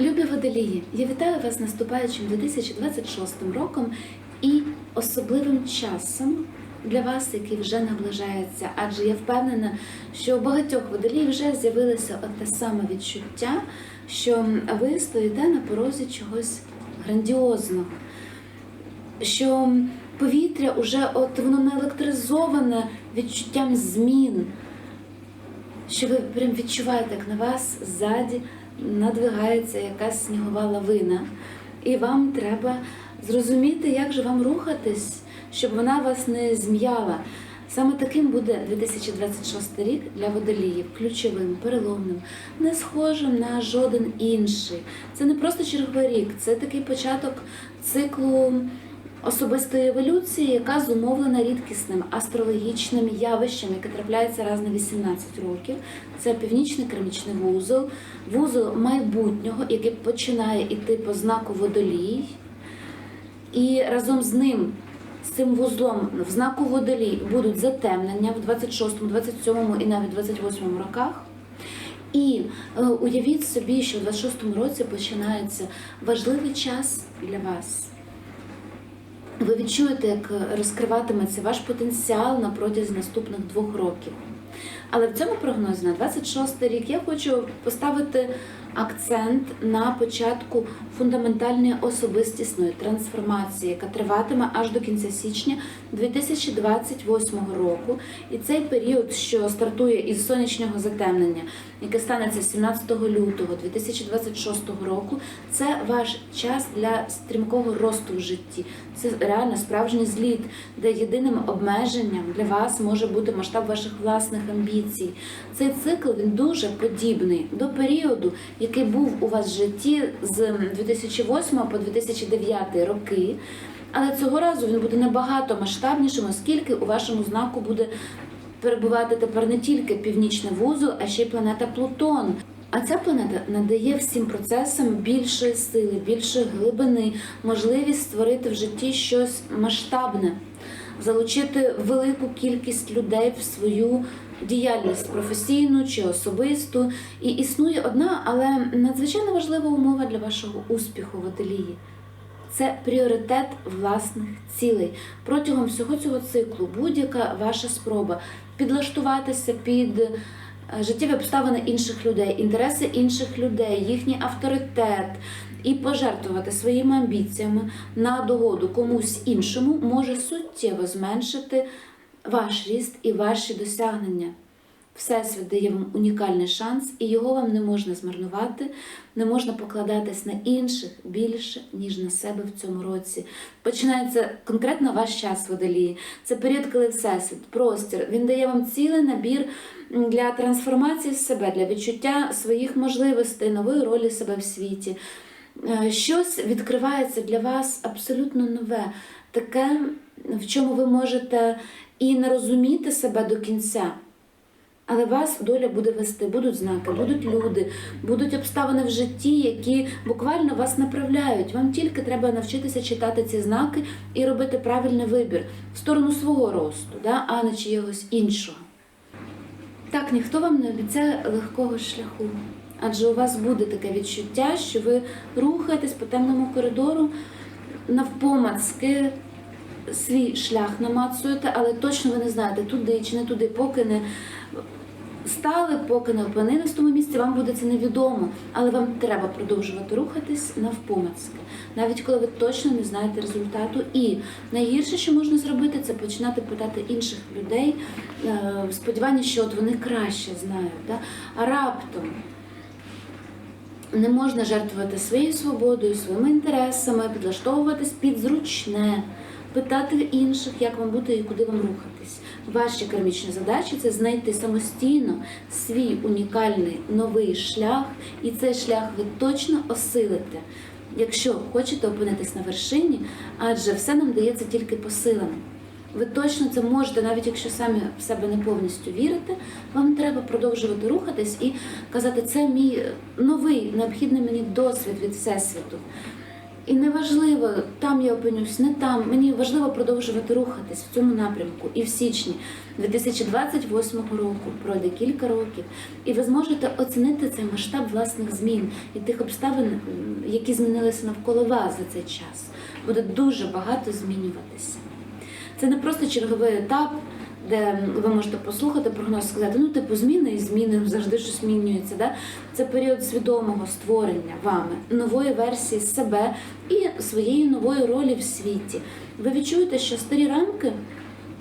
Любі водолії, я вітаю вас наступаючим 2026 роком і особливим часом для вас, який вже наближається. Адже я впевнена, що у багатьох водоліїв вже з'явилося те саме відчуття, що ви стоїте на порозі чогось грандіозного, що повітря уже от воно наелектризоване відчуттям змін що ви прям відчуваєте, як на вас ззаді надвигається якась снігова лавина, і вам треба зрозуміти, як же вам рухатись, щоб вона вас не зм'яла. Саме таким буде 2026 рік для водоліїв, ключовим, переломним, не схожим на жоден інший. Це не просто черговий рік, це такий початок циклу особистої еволюції, яка зумовлена рідкісним астрологічним явищем, яке трапляється раз на 18 років. Це північний кермічний вузол, вузол майбутнього, який починає йти по знаку водолій. І разом з ним, з цим вузлом в знаку водолій будуть затемнення в 26, 27 і навіть 28 роках. І е, уявіть собі, що в 26-му році починається важливий час для вас. Ви відчуєте, як розкриватиметься ваш потенціал на протязі наступних двох років. Але в цьому прогнозі на 26 рік я хочу поставити акцент на початку фундаментальної особистісної трансформації, яка триватиме аж до кінця січня 2028 року. І цей період, що стартує із сонячного затемнення, яке станеться 17 лютого 2026 року, це ваш час для стрімкого росту в житті. Це реально справжній зліт, де єдиним обмеженням для вас може бути масштаб ваших власних амбіцій. Цей цикл він дуже подібний до періоду, який був у вас в житті з 2008 по 2009 роки. Але цього разу він буде набагато масштабнішим, оскільки у вашому знаку буде перебувати тепер не тільки північний вузол, а ще й планета Плутон. А ця планета надає всім процесам більшої сили, більшої глибини, можливість створити в житті щось масштабне, залучити велику кількість людей в свою діяльність професійну чи особисту. І існує одна, але надзвичайно важлива умова для вашого успіху водолії. Це пріоритет власних цілей. Протягом всього цього циклу будь-яка ваша спроба підлаштуватися під е, життєві обставини інших людей, інтереси інших людей, їхній авторитет і пожертвувати своїми амбіціями на догоду комусь іншому може суттєво зменшити ваш ріст і ваші досягнення. Всесвіт дає вам унікальний шанс, і його вам не можна змарнувати, не можна покладатись на інших більше, ніж на себе в цьому році. Починається конкретно ваш час водолії. Це період, коли всесвіт, простір. Він дає вам цілий набір для трансформації себе, для відчуття своїх можливостей, нової ролі себе в світі. Е, Щось відкривається для вас абсолютно нове, таке, в чому ви можете і не розуміти себе до кінця. Але вас доля буде вести, будуть знаки, будуть люди, будуть обставини в житті, які буквально вас направляють. Вам тільки треба навчитися читати ці знаки і робити правильний вибір в сторону свого росту, да? а не чиєгось іншого. Так, ніхто вам не обіцяє легкого шляху. Адже у вас буде таке відчуття, що ви рухаєтесь по темному коридору навпомацки, свій шлях намацуєте, але точно ви не знаєте, туди чи не туди, поки не стали, поки не опинились в тому місці, вам буде це невідомо, але вам треба продовжувати рухатись навпомацки, навіть коли ви точно не знаєте результату. І найгірше, що можна зробити, це починати питати інших людей е, в сподіванні, що от вони краще знають. Да? А раптом. Не можна жертвувати своєю свободою, своїми інтересами, підлаштовуватись під зручне, питати інших, як вам бути і куди вам рухатись. Ваші кармічні задачі це знайти самостійно свій унікальний новий шлях, і цей шлях ви точно осилите, якщо хочете опинитись на вершині, адже все нам дається тільки по силам. Ви точно це можете, навіть якщо самі в себе не повністю вірите, вам треба продовжувати рухатись і казати, це мій новий необхідний мені досвід від Всесвіту. І неважливо, там я опинюсь, не там. Мені важливо продовжувати рухатись в цьому напрямку. І в січні 2028 року пройде кілька років, і ви зможете оцінити цей масштаб власних змін і тих обставин, які змінилися навколо вас за цей час. Буде дуже багато змінюватися. Це не просто черговий етап, де ви можете послухати прогноз, сказати, ну типу зміни і зміни завжди щось змінюється. Да? Це період свідомого створення вами нової версії себе і своєї нової ролі в світі. Ви відчуєте, що старі рамки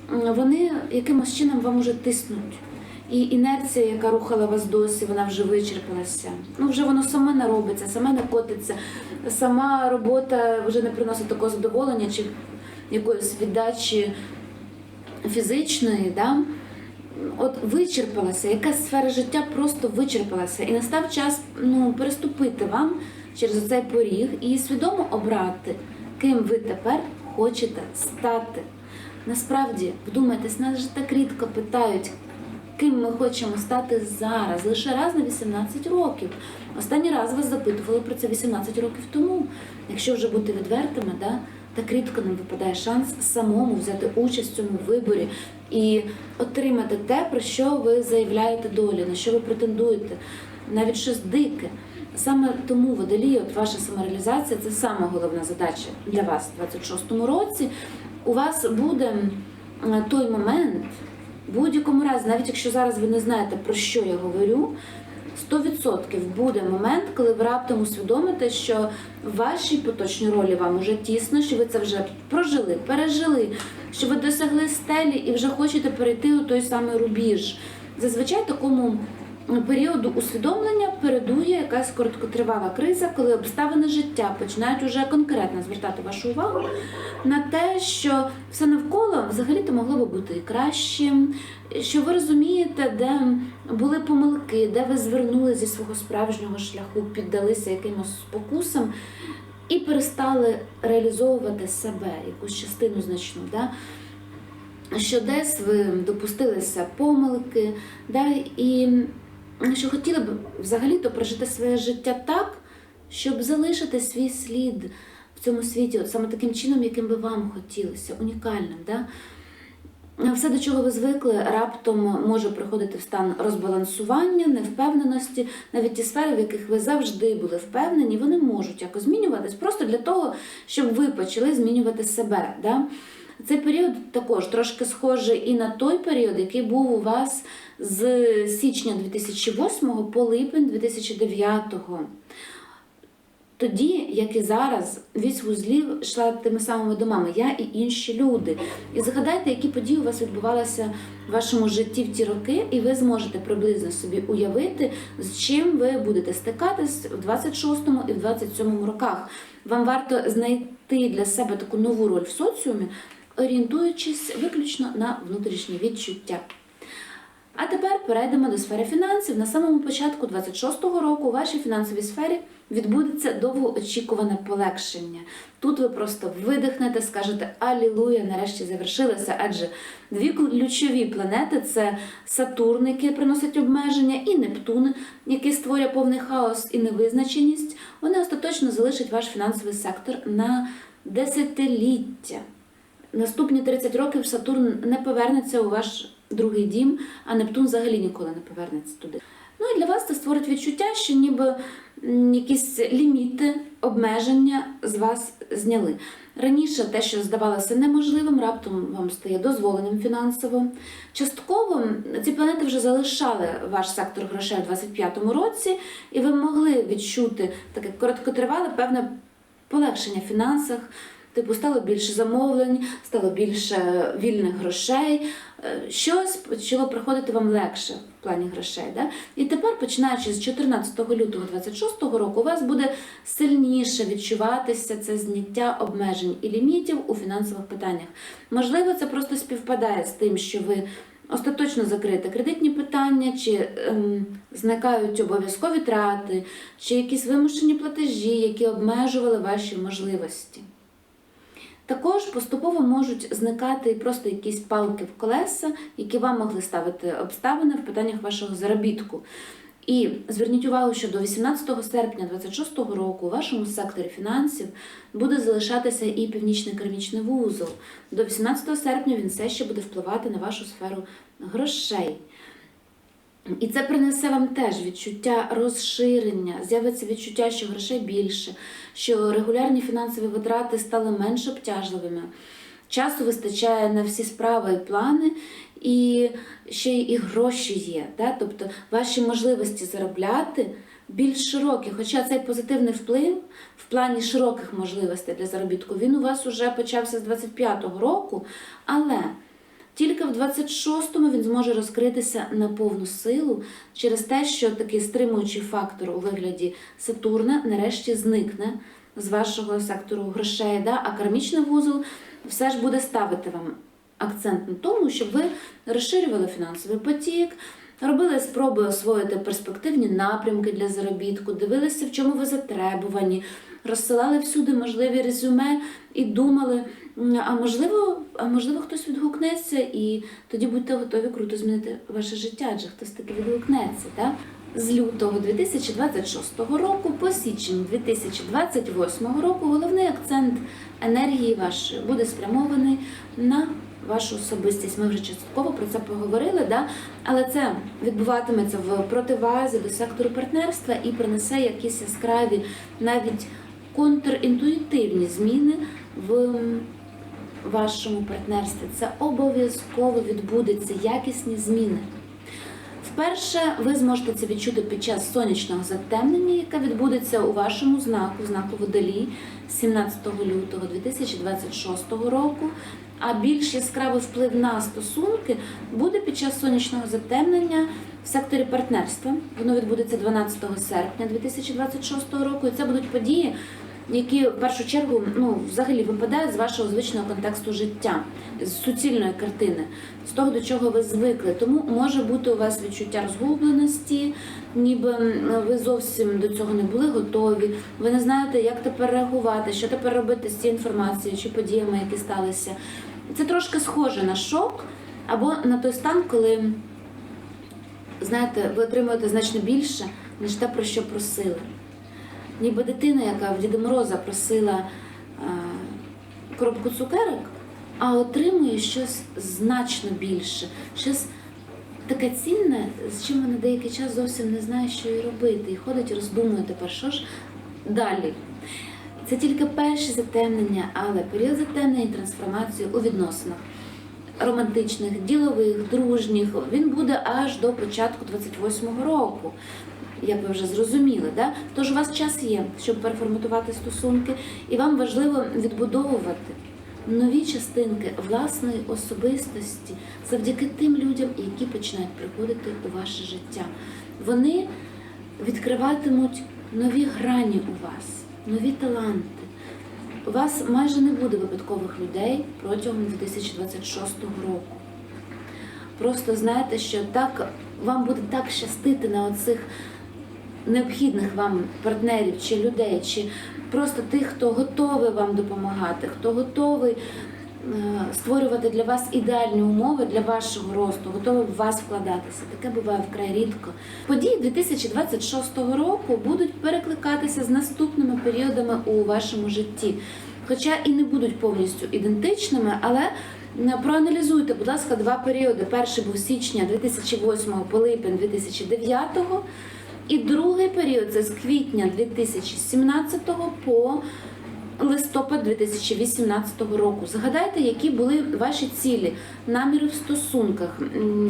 вони якимось чином вам уже тиснуть. І інерція, яка рухала вас досі, вона вже вичерпалася. Ну вже воно саме не робиться, саме не котиться. Сама робота вже не приносить такого задоволення чи якоїсь віддачі фізичної, да? от вичерпалася, якась сфера життя просто вичерпалася. І настав час ну, переступити вам через цей поріг і свідомо обрати, ким ви тепер хочете стати. Насправді, вдумайтесь, нас же так рідко питають, ким ми хочемо стати зараз, лише раз на 18 років. Останній раз вас запитували про це 18 років тому. Якщо вже бути відвертими, да, так рідко нам випадає шанс самому взяти участь в цьому виборі і отримати те, про що ви заявляєте долі, на що ви претендуєте, навіть щось дике. Саме тому водолії, от ваша самореалізація це саме головна задача для вас у 26-му році. У вас буде той момент, в будь-якому разі, навіть якщо зараз ви не знаєте, про що я говорю, 100% буде момент, коли ви раптом усвідомите, що ваші поточні ролі вам уже тісно, що ви це вже прожили, пережили, що ви досягли стелі і вже хочете перейти у той самий рубіж. Зазвичай такому періоду усвідомлення передує якась короткотривала криза, коли обставини життя починають уже конкретно звертати вашу увагу на те, що все навколо взагалі-то могло би бути і кращим, що ви розумієте, де були помилки, де ви звернули зі свого справжнього шляху, піддалися якимось спокусам і перестали реалізовувати себе, якусь частину значну. Да? Що десь ви допустилися помилки, да? і що хотіли б взагалі-то прожити своє життя так, щоб залишити свій слід в цьому світі, саме таким чином, яким би вам хотілося, унікальним. Да? Все, до чого ви звикли, раптом може приходити в стан розбалансування, невпевненості. Навіть ті сфери, в яких ви завжди були впевнені, вони можуть якось змінюватись просто для того, щоб ви почали змінювати себе. Да? Цей період також трошки схожий і на той період, який був у вас з січня 2008 по липень 2009. Тоді, як і зараз, вісь вузлів йшла тими самими домами, я і інші люди. І згадайте, які події у вас відбувалися в вашому житті в ті роки, і ви зможете приблизно собі уявити, з чим ви будете стикатись в 26-му і в 27-му роках. Вам варто знайти для себе таку нову роль в соціумі, орієнтуючись виключно на внутрішні відчуття. А тепер перейдемо до сфери фінансів. На самому початку 26-го року у вашій фінансовій сфері відбудеться довгоочікуване полегшення. Тут ви просто видихнете, скажете Алілуя, нарешті завершилося, адже дві ключові планети це Сатурн, який приносить обмеження, і Нептун, який створює повний хаос і невизначеність. Вони остаточно залишать ваш фінансовий сектор на десятиліття. Наступні 30 років Сатурн не повернеться у ваш другий дім, а Нептун взагалі ніколи не повернеться туди. Ну і для вас це створить відчуття, що ніби якісь ліміти, обмеження з вас зняли. Раніше те, що здавалося неможливим, раптом вам стає дозволеним фінансово. Частково ці планети вже залишали ваш сектор грошей у 25-му році, і ви могли відчути таке короткотривале певне полегшення в фінансах. Типу, стало більше замовлень, стало більше вільних грошей, е, щось почало приходити вам легше в плані грошей. Да? І тепер, починаючи з 14 лютого 2026 року, у вас буде сильніше відчуватися це зняття обмежень і лімітів у фінансових питаннях. Можливо, це просто співпадає з тим, що ви остаточно закрите кредитні питання, чи ем, зникають обов'язкові трати, чи якісь вимушені платежі, які обмежували ваші можливості. Також поступово можуть зникати просто якісь палки в колеса, які вам могли ставити обставини в питаннях вашого заробітку. І зверніть увагу, що до 18 серпня 2026 року у вашому секторі фінансів буде залишатися і північний кермічний вузол. До 18 серпня він все ще буде впливати на вашу сферу грошей. І це принесе вам теж відчуття розширення, з'явиться відчуття, що грошей більше, що регулярні фінансові витрати стали менш обтяжливими. Часу вистачає на всі справи і плани, і ще й гроші є. Да? Тобто ваші можливості заробляти більш широкі. Хоча цей позитивний вплив в плані широких можливостей для заробітку, він у вас уже почався з 25-го року, але тільки в 26-му він зможе розкритися на повну силу через те, що такий стримуючий фактор у вигляді Сатурна нарешті зникне з вашого сектору грошей, да? а кармічний вузол все ж буде ставити вам акцент на тому, щоб ви розширювали фінансовий потік, робили спроби освоїти перспективні напрямки для заробітку, дивилися, в чому ви затребувані, розсилали всюди можливі резюме і думали, а можливо, а можливо, хтось відгукнеться, і тоді будьте готові круто змінити ваше життя, адже хтось таки відгукнеться. Так? З лютого 2026 року по січень 2028 року головний акцент енергії вашої буде спрямований на вашу особистість. Ми вже частково про це поговорили, да? але це відбуватиметься в противазі до сектору партнерства і принесе якісь яскраві, навіть контрінтуїтивні зміни в вашому партнерстві. Це обов'язково відбудеться якісні зміни. Вперше ви зможете це відчути під час сонячного затемнення, яке відбудеться у вашому знаку, знаку водолій 17 лютого 2026 року. А більш яскравий вплив на стосунки буде під час сонячного затемнення в секторі партнерства. Воно відбудеться 12 серпня 2026 року. І це будуть події, які в першу чергу ну, взагалі випадають з вашого звичного контексту життя, з суцільної картини, з того, до чого ви звикли. Тому може бути у вас відчуття розгубленості, ніби ви зовсім до цього не були готові. Ви не знаєте, як тепер реагувати, що тепер робити з цією інформацією чи подіями, які сталися. Це трошки схоже на шок або на той стан, коли знаєте, ви отримуєте значно більше, ніж те, про що просили. Ніби дитина, яка в Діда Мороза просила е, коробку цукерок, а отримує щось значно більше, щось таке цінне, з чим вона деякий час зовсім не знає, що і робити. І ходить роздумує тепер, що ж далі. Це тільки перші затемнення, але період затемнення і трансформації у відносинах романтичних, ділових, дружніх, він буде аж до початку 28-го року. Як ви вже зрозуміли, да? тож у вас час є, щоб переформатувати стосунки, і вам важливо відбудовувати нові частинки власної особистості завдяки тим людям, які починають приходити у ваше життя. Вони відкриватимуть нові грані у вас, нові таланти. У вас майже не буде випадкових людей протягом 2026 року. Просто знаєте, що так вам буде так щастити на оцих необхідних вам партнерів чи людей, чи просто тих, хто готовий вам допомагати, хто готовий е, створювати для вас ідеальні умови для вашого росту, готовий в вас вкладатися. Таке буває вкрай рідко. Події 2026 року будуть перекликатися з наступними періодами у вашому житті, хоча і не будуть повністю ідентичними, але е, проаналізуйте, будь ласка, два періоди. Перший був січня 2008 по липень 2009 і другий період це з квітня 2017 по листопад 2018 року. Згадайте, які були ваші цілі, наміри в стосунках,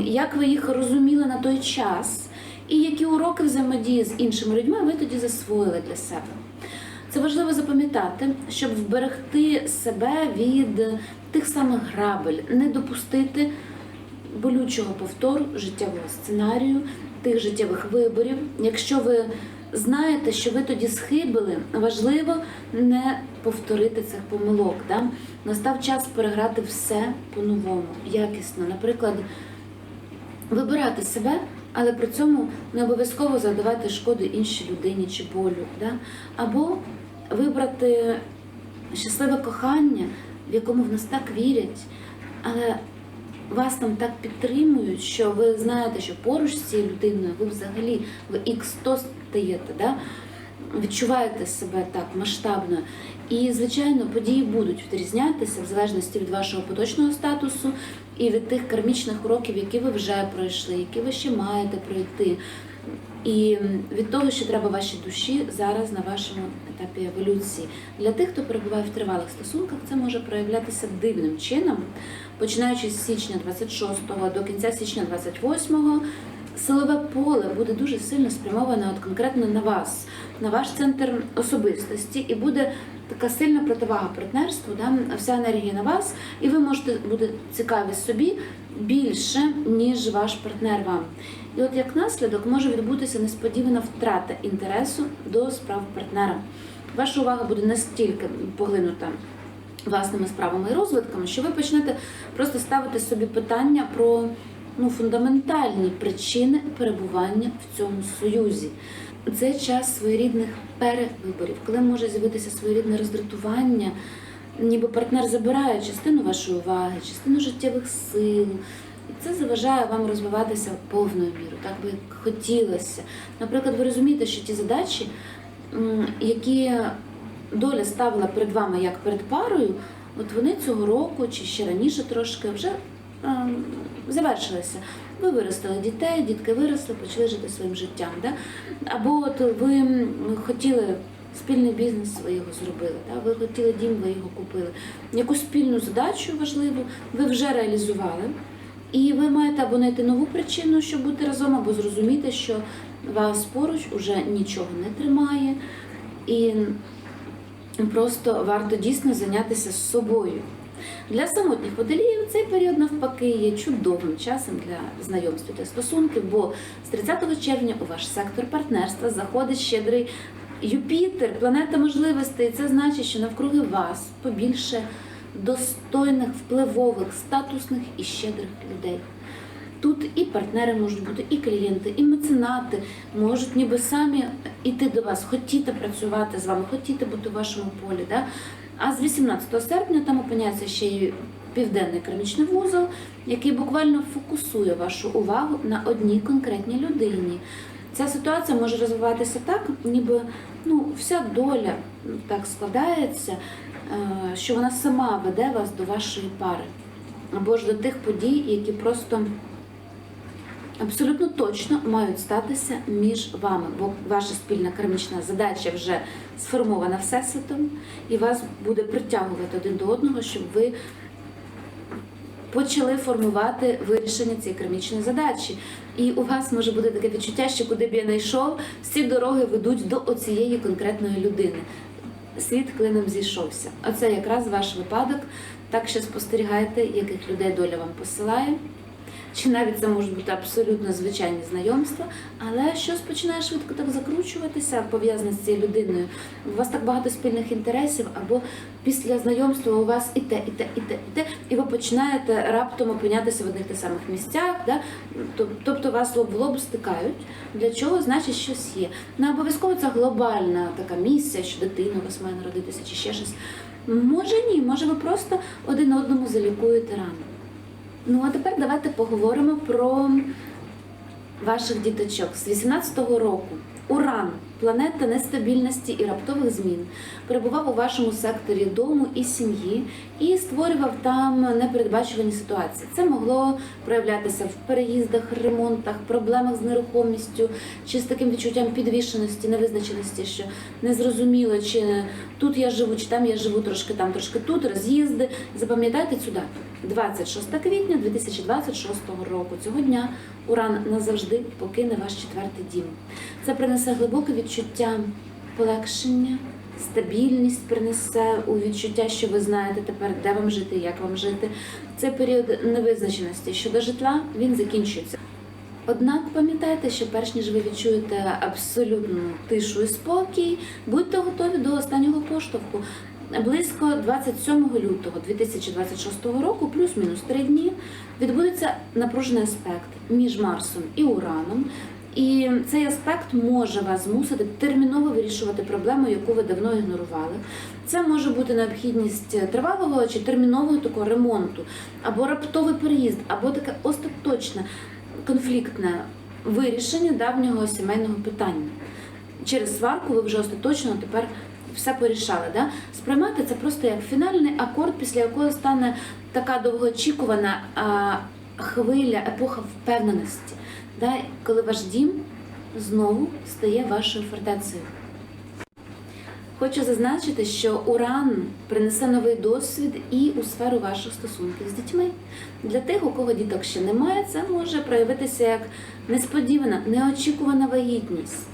як ви їх розуміли на той час, і які уроки взаємодії з іншими людьми ви тоді засвоїли для себе. Це важливо запам'ятати, щоб вберегти себе від тих самих грабель, не допустити болючого повтору життєвого сценарію, тих життєвих виборів. Якщо ви знаєте, що ви тоді схибили, важливо не повторити цих помилок. Да? Настав час переграти все по-новому, якісно. Наприклад, вибирати себе, але при цьому не обов'язково завдавати шкоду іншій людині чи болю. Да? Або вибрати щасливе кохання, в якому в нас так вірять, але вас там так підтримують, що ви знаєте, що поруч з цією людиною ви взагалі в х100 стаєте, да? відчуваєте себе так масштабно. І, звичайно, події будуть відрізнятися в залежності від вашого поточного статусу і від тих кармічних уроків, які ви вже пройшли, які ви ще маєте пройти. І від того, що треба вашій душі зараз на вашому етапі еволюції. Для тих, хто перебуває в тривалих стосунках, це може проявлятися дивним чином, починаючи з січня 26-го до кінця січня 28-го, силове поле буде дуже сильно спрямоване от конкретно на вас, на ваш центр особистості, і буде така сильна противага партнерству, да? вся енергія на вас, і ви можете бути цікаві собі більше, ніж ваш партнер вам. І от як наслідок може відбутися несподівана втрата інтересу до справ партнера. Ваша увага буде настільки поглинута власними справами і розвитками, що ви почнете просто ставити собі питання про ну, фундаментальні причини перебування в цьому союзі. Це час своєрідних перевиборів, коли може з'явитися своєрідне роздратування, ніби партнер забирає частину вашої уваги, частину життєвих сил. І це заважає вам розвиватися повною мірою, так би хотілося. Наприклад, ви розумієте, що ті задачі, які доля ставила перед вами як перед парою, от вони цього року чи ще раніше трошки вже ем, завершилися. Ви виростили дітей, дітки виросли, почали жити своїм життям. Да? Або от ви хотіли спільний бізнес, ви його зробили, да? ви хотіли дім, ви його купили. Якусь спільну задачу важливу ви вже реалізували. І ви маєте або знайти нову причину, щоб бути разом, або зрозуміти, що вас поруч уже нічого не тримає, і просто варто дійсно зайнятися з собою. Для самотніх водоліїв цей період навпаки є чудовим часом для знайомств та стосунків, бо з 30 червня у ваш сектор партнерства заходить щедрий Юпітер, планета можливостей. Це значить, що навкруги вас побільше достойних, впливових, статусних і щедрих людей. Тут і партнери можуть бути, і клієнти, і меценати можуть ніби самі йти до вас, хотіти працювати з вами, хотіти бути у вашому полі. Да? А з 18 серпня там опиняється ще й південний кермічний вузол, який буквально фокусує вашу увагу на одній конкретній людині. Ця ситуація може розвиватися так, ніби ну, вся доля так складається, що вона сама веде вас до вашої пари або ж до тих подій, які просто абсолютно точно мають статися між вами, бо ваша спільна кармічна задача вже сформована всесвітом, і вас буде притягувати один до одного, щоб ви почали формувати вирішення цієї кармічної задачі. І у вас може бути таке відчуття, що куди б я не йшов, всі дороги ведуть до оцієї конкретної людини. Світ клином зійшовся. Оце якраз ваш випадок. Так що спостерігайте, яких людей доля вам посилає. Чи навіть це можуть бути абсолютно звичайні знайомства, але щось починає швидко так закручуватися, пов'язане з цією людиною. У вас так багато спільних інтересів, або після знайомства у вас і те, і те, і те, і те, і ви починаєте раптом опинятися в одних тих самих місцях, да? Тобто вас лоб в лоб стикають. Для чого значить щось є. Не обов'язково це глобальна така місія, що дитина у вас має народитися чи ще щось. Може ні, може ви просто один одному залікуєте рану. Ну а тепер давайте поговоримо про ваших діточок. З 18-го року Уран, планета нестабільності і раптових змін, перебував у вашому секторі дому і сім'ї і створював там непередбачувані ситуації. Це могло проявлятися в переїздах, ремонтах, проблемах з нерухомістю, чи з таким відчуттям підвішеності, невизначеності, що незрозуміло, чи тут я живу, чи там я живу, трошки там, трошки тут, роз'їзди. Запам'ятайте цю дату. 26 квітня 2026 року. Цього дня Уран назавжди покине ваш четвертий дім. Це принесе глибоке відчуття полегшення, стабільність принесе у відчуття, що ви знаєте тепер, де вам жити, як вам жити. Це період невизначеності щодо житла він закінчується. Однак пам'ятайте, що перш ніж ви відчуєте абсолютну тишу і спокій, будьте готові до останнього поштовху. Близько 27 лютого 2026 року, плюс-мінус три дні, відбудеться напружений аспект між Марсом і Ураном. І цей аспект може вас змусити терміново вирішувати проблему, яку ви давно ігнорували. Це може бути необхідність тривалого чи термінового такого ремонту, або раптовий переїзд, або таке остаточне конфліктне вирішення давнього сімейного питання. Через сварку ви вже остаточно тепер все порішали. Да? Сприймати це просто як фінальний акорд, після якого стане така довгоочікувана а, хвиля, епоха впевненості, да? коли ваш дім знову стає вашою фортецею. Хочу зазначити, що Уран принесе новий досвід і у сферу ваших стосунків з дітьми. Для тих, у кого діток ще немає, це може проявитися як несподівана, неочікувана вагітність.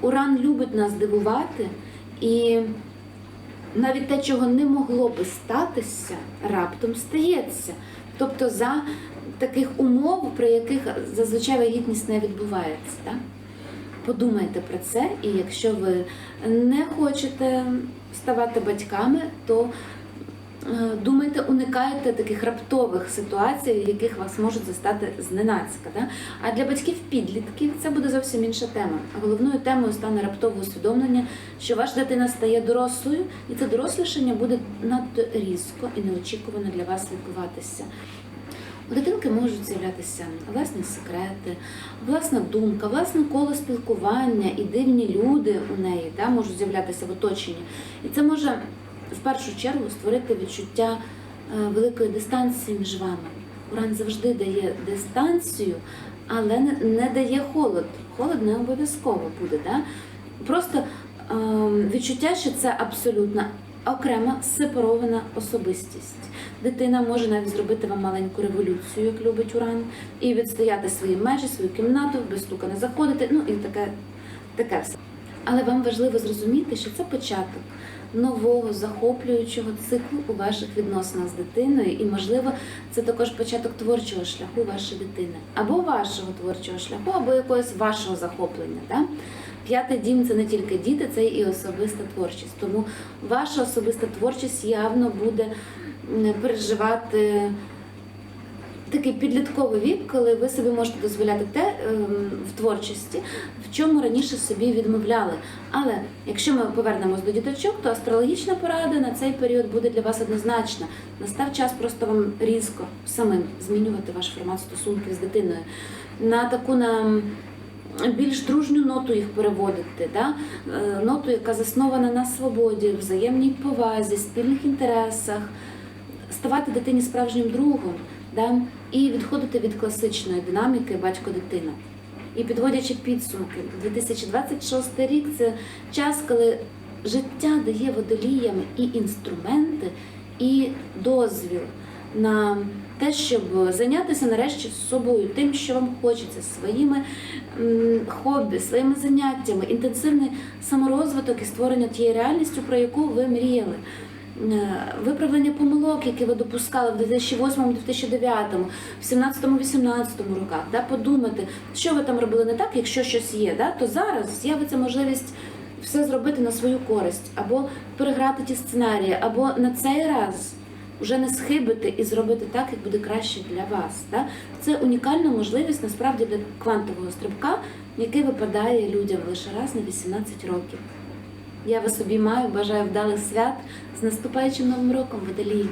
Уран любить нас дивувати, і навіть те, чого не могло би статися, раптом стається. Тобто за таких умов, при яких зазвичай вагітність не відбувається. Так? Подумайте про це, і якщо ви не хочете ставати батьками, то думайте, уникайте таких раптових ситуацій, в яких вас можуть застати зненацька. Да? А для батьків-підлітків це буде зовсім інша тема. Головною темою стане раптове усвідомлення, що ваша дитина стає дорослою, і це дорослішання буде надто різко і неочікувано для вас відбуватися. У дитинки можуть з'являтися власні секрети, власна думка, власне коло спілкування і дивні люди у неї да, можуть з'являтися в оточенні. І це може в першу чергу створити відчуття е, великої дистанції між вами. Уран завжди дає дистанцію, але не, дає холод. Холод не обов'язково буде. Да? Просто е, відчуття, що це абсолютно окрема сепарована особистість. Дитина може навіть зробити вам маленьку революцію, як любить Уран, і відстояти свої межі, свою кімнату, без стука не заходити, ну і таке, таке все. Але вам важливо зрозуміти, що це початок нового захоплюючого циклу у ваших відносинах з дитиною, і, можливо, це також початок творчого шляху вашої дитини, або вашого творчого шляху, або якогось вашого захоплення. Да? П'ятий дім це не тільки діти, це і особиста творчість. Тому ваша особиста творчість явно буде переживати такий підлітковий вік, коли ви собі можете дозволяти те ем, в творчості, в чому раніше собі відмовляли. Але якщо ми повернемось до діточок, то астрологічна порада на цей період буде для вас однозначна. Настав час просто вам різко самим змінювати ваш формат стосунків з дитиною. На таку на більш дружню ноту їх переводити, да? Е, ноту, яка заснована на свободі, взаємній повазі, спільних інтересах, ставати дитині справжнім другом да? і відходити від класичної динаміки батько-дитина. І підводячи підсумки, 2026 рік це час, коли життя дає водоліям і інструменти, і дозвіл на те, щоб зайнятися нарешті собою, тим, що вам хочеться, своїми хобі, своїми заняттями, інтенсивний саморозвиток і створення тієї реальності, про яку ви мріяли. Е, Виправлення помилок, які ви допускали в 2008-2009, в 17-18 роках, да, подумати, що ви там робили не так, якщо щось є, да, то зараз з'явиться можливість все зробити на свою користь, або переграти ті сценарії, або на цей раз вже не схибити і зробити так, як буде краще для вас. Да? Це унікальна можливість насправді для квантового стрибка, який випадає людям лише раз на 18 років. Я вас обіймаю, бажаю вдалих свят з наступаючим новим роком, водолії!